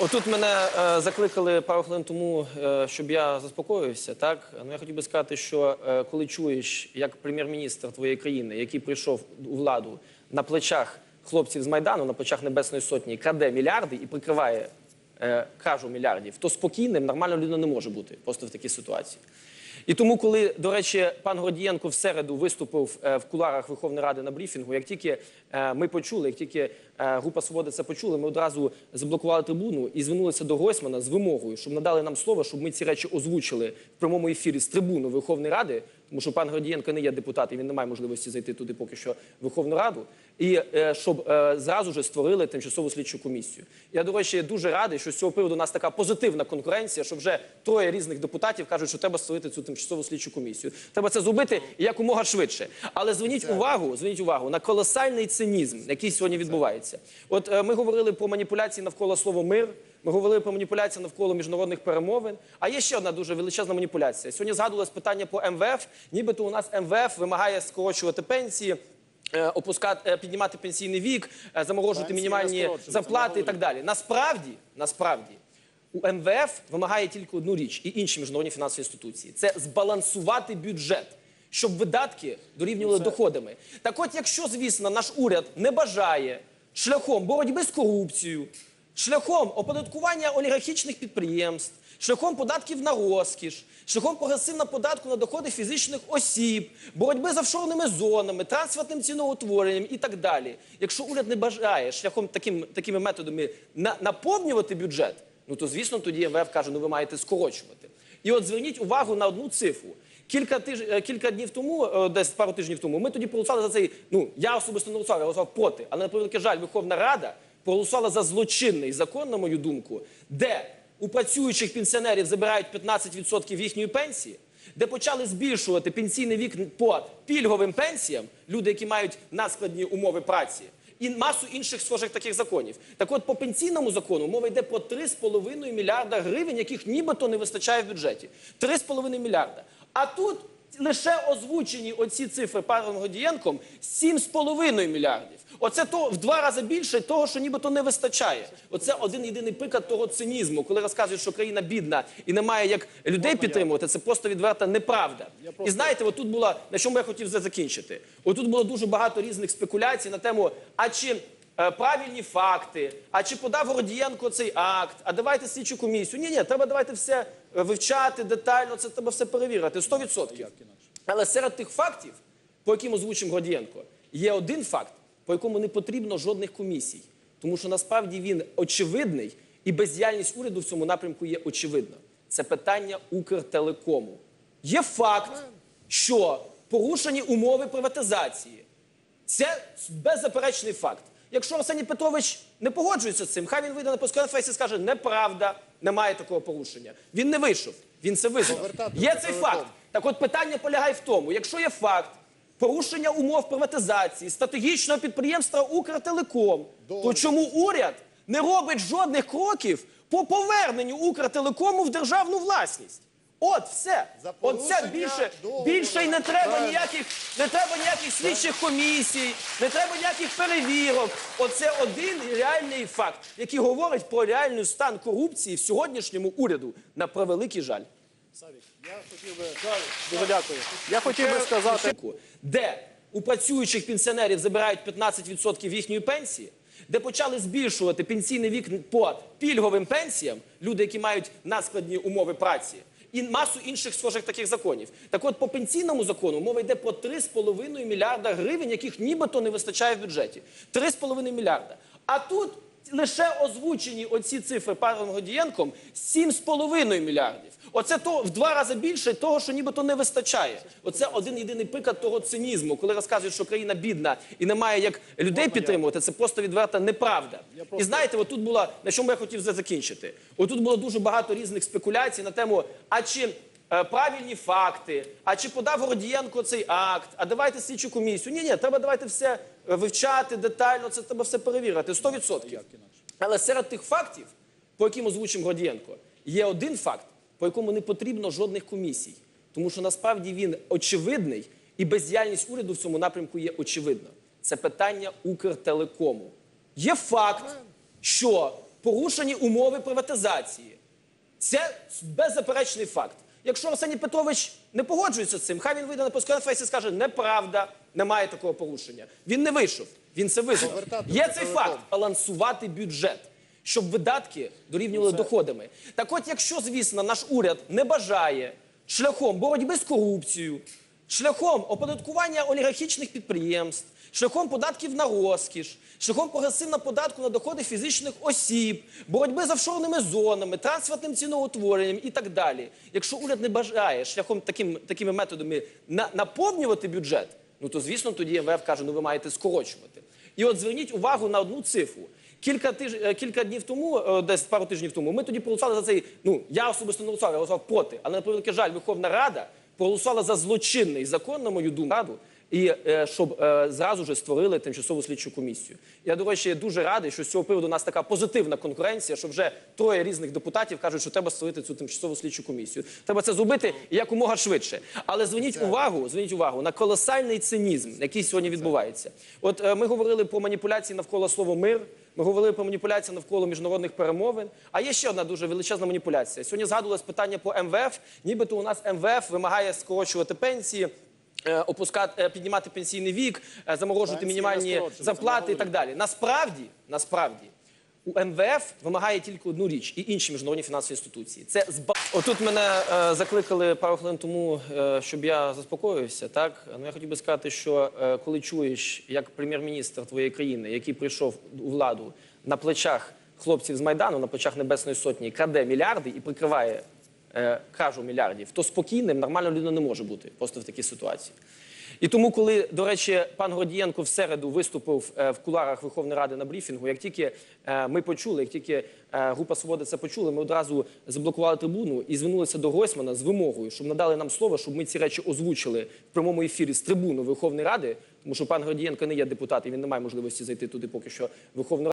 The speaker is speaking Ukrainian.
Отут мене е, закликали пару хвилин тому, е, щоб я заспокоївся. Так ну я хотів би сказати, що е, коли чуєш, як прем'єр-міністр твоєї країни, який прийшов у владу на плечах хлопців з майдану, на плечах Небесної Сотні, краде мільярди і прикриває е, кражу мільярдів, то спокійним нормально людина не може бути просто в такій ситуації. І тому, коли, до речі, пан Гордієнко в середу виступив е, в куларах Верховної Ради на брифінгу, як тільки е, ми почули, як тільки е, група Свободи це почули, ми одразу заблокували трибуну і звернулися до Гройсмана з вимогою, щоб надали нам слово, щоб ми ці речі озвучили в прямому ефірі з трибуни Верховної Ради, тому що пан Гордієнко не є депутат, і він не має можливості зайти туди поки що в Верховну Раду. І е, щоб е, зразу ж створили тимчасову слідчу комісію. Я, до речі, дуже радий, що з цього приводу у нас така позитивна конкуренція, що вже троє різних депутатів кажуть, що треба створити цю тимчасову слідчу комісію. Треба це зробити якомога швидше. Але зверніть увагу, зверніть увагу на колосальний цинізм, який сьогодні відбувається. От е, ми говорили про маніпуляції навколо слова мир. Ми говорили про маніпуляції навколо міжнародних перемовин. А є ще одна дуже величезна маніпуляція. Сьогодні згадувалось питання по МВФ. Нібито у нас МВФ вимагає скорочувати пенсії. е, Опускати, е, піднімати пенсійний вік, е, заморожувати мінімальні зарплати і так далі. Насправді, насправді, у МВФ вимагає тільки одну річ і інші міжнародні фінансові інституції це збалансувати бюджет, щоб видатки дорівнювали доходами. Так от, якщо, звісно, наш уряд не бажає шляхом боротьби з корупцією, шляхом оподаткування олігархічних підприємств, шляхом податків на розкіш, шляхом прогресивного податку на доходи фізичних осіб, боротьби з офшорними зонами, трансфертним ціноутворенням і так далі. Якщо уряд не бажає шляхом таким, такими методами на, наповнювати бюджет, ну то звісно тоді МВФ каже, ну ви маєте скорочувати. І от зверніть увагу на одну цифру. Кілька тиж... е, кілька днів тому, е, десь пару тижнів тому, ми тоді проголосували за цей. Ну я особисто не голосував, я голосував проти. Але на превеликий жаль, Верховна Рада проголосувала за злочинний закон, на мою думку, де у працюючих пенсіонерів забирають 15% їхньої пенсії, де почали збільшувати пенсійний вік по пільговим пенсіям, люди, які мають наскладні умови праці. І масу інших схожих таких законів. Так от по пенсійному закону мова йде про 3,5 мільярда гривень, яких нібито не вистачає в бюджеті. 3,5 мільярда. А тут лише озвучені оці цифри паном Годієнком 7,5 мільярдів. Оце то в два рази більше того, що нібито не вистачає. Оце один єдиний приклад того цинізму, коли розказують, що країна бідна і немає як людей підтримувати. Це просто відверта неправда. І знаєте, отут була на чому я хотів за- закінчити. Отут було дуже багато різних спекуляцій на тему, а чи е, правильні факти, а чи подав Гордієнко цей акт, а давайте слідчу комісію. Ні, ні, треба давайте все вивчати детально, це треба все перевірити. 100%. Але серед тих фактів, по яким озвучив Гордієнко, є один факт, по якому не потрібно жодних комісій. Тому що насправді він очевидний, і бездіяльність уряду в цьому напрямку є очевидна. Це питання Укртелекому. Є факт, що порушені умови приватизації. Це беззаперечний факт. Якщо Арсеній Петрович не погоджується з цим, хай він вийде на прес-конференцію і скаже, неправда, немає такого порушення. Він не вийшов, він це визнав. Є цей факт. Так от питання полягає в тому, якщо є факт порушення умов приватизації стратегічного підприємства Укртелеком, то чому уряд не робить жодних кроків по поверненню Укртелекому в державну власність? От все. За От це більше, більше й не треба ніяких, не треба ніяких слідчих комісій, не треба ніяких перевірок. Оце один реальний факт, який говорить про реальний стан корупції в сьогоднішньому уряду. На превеликий жаль. Савік, я хотів би дуже дякую. Я хотів би сказати. де у працюючих пенсіонерів забирають 15% їхньої пенсії, де почали збільшувати пенсійний вік по пільговим пенсіям, люди, які мають наскладні умови праці. І масу інших схожих таких законів. Так от по пенсійному закону мова йде про 3,5 мільярда гривень, яких нібито не вистачає в бюджеті. 3,5 мільярда. А тут лише озвучені оці цифри паном Годієнком 7,5 мільярдів. Оце то в два рази більше того, що нібито не вистачає. Оце один єдиний приклад того цинізму, коли розказують, що країна бідна і немає як людей підтримувати. Це просто відверта неправда. І знаєте, отут була на чому я хотів закінчити. Отут було дуже багато різних спекуляцій на тему, а чи е, правильні факти, а чи подав Гордієнко цей акт, а давайте слідчу комісію. Ні, ні, треба давайте все вивчати детально, це треба все перевірити. 100%. Але серед тих фактів, по яким озвучив Гордієнко, є один факт, по якому не потрібно жодних комісій. Тому що насправді він очевидний, і бездіяльність уряду в цьому напрямку є очевидна. Це питання Укртелекому. Є факт, що порушені умови приватизації. Це беззаперечний факт. Якщо Арсеній Петрович не погоджується з цим, хай він вийде на прес-конференцію і скаже, неправда, немає такого порушення. Він не вийшов, він це визнав. Є цей факт балансувати бюджет, щоб видатки дорівнювали доходами. Так от, якщо, звісно, наш уряд не бажає шляхом боротьби з корупцією, шляхом оподаткування олігархічних підприємств, шляхом податків на розкіш, шляхом прогресивного податку на доходи фізичних осіб, боротьби з офшорними зонами, трансфертним ціноутворенням і так далі. Якщо уряд не бажає шляхом таким, такими методами на, наповнювати бюджет, ну то звісно тоді МВФ каже, ну ви маєте скорочувати. І от зверніть увагу на одну цифру. Кілька тиж... е, кілька днів тому, е, десь пару тижнів тому, ми тоді проголосували за цей. Ну я особисто не голосував, я голосував проти. Але на превеликий жаль, Верховна Рада проголосувала за злочинний закон, на мою думку, раду, і е, щоб е, зразу ж створили тимчасову слідчу комісію. Я до речі, дуже радий, що з цього приводу у нас така позитивна конкуренція, що вже троє різних депутатів кажуть, що треба створити цю тимчасову слідчу комісію. Треба це зробити якомога швидше. Але зверніть увагу, зверніть увагу на колосальний цинізм, який сьогодні відбувається. От е, ми говорили про маніпуляції навколо слова мир. Ми говорили про маніпуляції навколо міжнародних перемовин. А є ще одна дуже величезна маніпуляція. Сьогодні згадувалось питання по МВФ. Нібито у нас МВФ вимагає скорочувати пенсії. Е, Опускати, е, піднімати пенсійний вік, е, заморожувати Пенсії мінімальні зарплати і так далі. Насправді, насправді, у МВФ вимагає тільки одну річ і інші міжнародні фінансові інституції. Це зб... Отут мене е, закликали пару хвилин тому, е, щоб я заспокоївся. Так ну я хотів би сказати, що е, коли чуєш, як прем'єр-міністр твоєї країни, який прийшов у владу на плечах хлопців з майдану, на плечах Небесної Сотні, краде мільярди і прикриває кражу мільярдів, то спокійним нормально людина не може бути просто в такій ситуації. І тому, коли, до речі, пан Гордієнко в середу виступив е, в куларах Верховної Ради на брифінгу, як тільки е, ми почули, як тільки е, група Свобода це почули, ми одразу заблокували трибуну і звернулися до Гройсмана з вимогою, щоб надали нам слово, щоб ми ці речі озвучили в прямому ефірі з трибуни Верховної Ради, тому що пан Гордієнко не є депутат, і він не має можливості зайти туди поки що Верховну Раду.